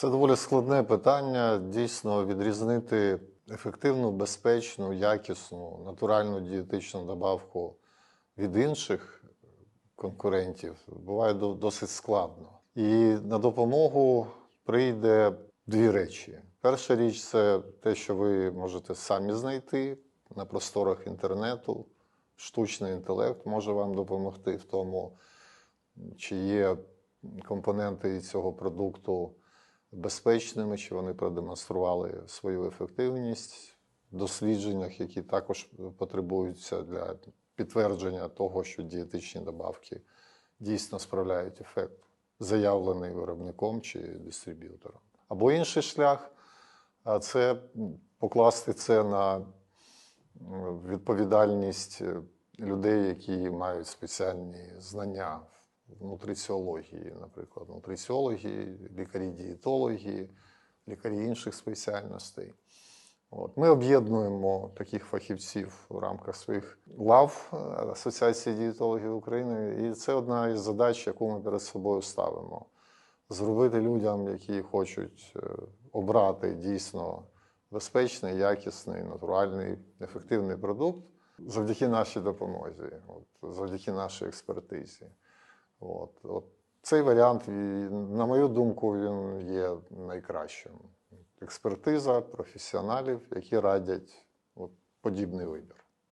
Це доволі складне питання. Дійсно, відрізнити ефективну, безпечну, якісну, натуральну дієтичну добавку від інших конкурентів буває досить складно. І на допомогу прийде дві речі. Перша річ це те, що ви можете самі знайти на просторах інтернету. Штучний інтелект може вам допомогти в тому, чи є компоненти цього продукту безпечними, чи вони продемонстрували свою ефективність в дослідженнях, які також потребуються для підтвердження того, що дієтичні добавки дійсно справляють ефект, заявлений виробником чи дистриб'ютором. Або інший шлях це покласти це на відповідальність людей, які мають спеціальні знання нутриціології, наприклад, нутриціологи, лікарі-дієтологи, лікарі інших спеціальностей. От. Ми об'єднуємо таких фахівців в рамках своїх лав е, Асоціації дієтологів України, і це одна із задач, яку ми перед собою ставимо. Зробити людям, які хочуть е, обрати дійсно безпечний, якісний, натуральний, ефективний продукт завдяки нашій допомозі, от, завдяки нашій експертизі. От, от. Цей варіант, на мою думку, він є найкращим. Експертиза професіоналів, які радять от, подібний вибір.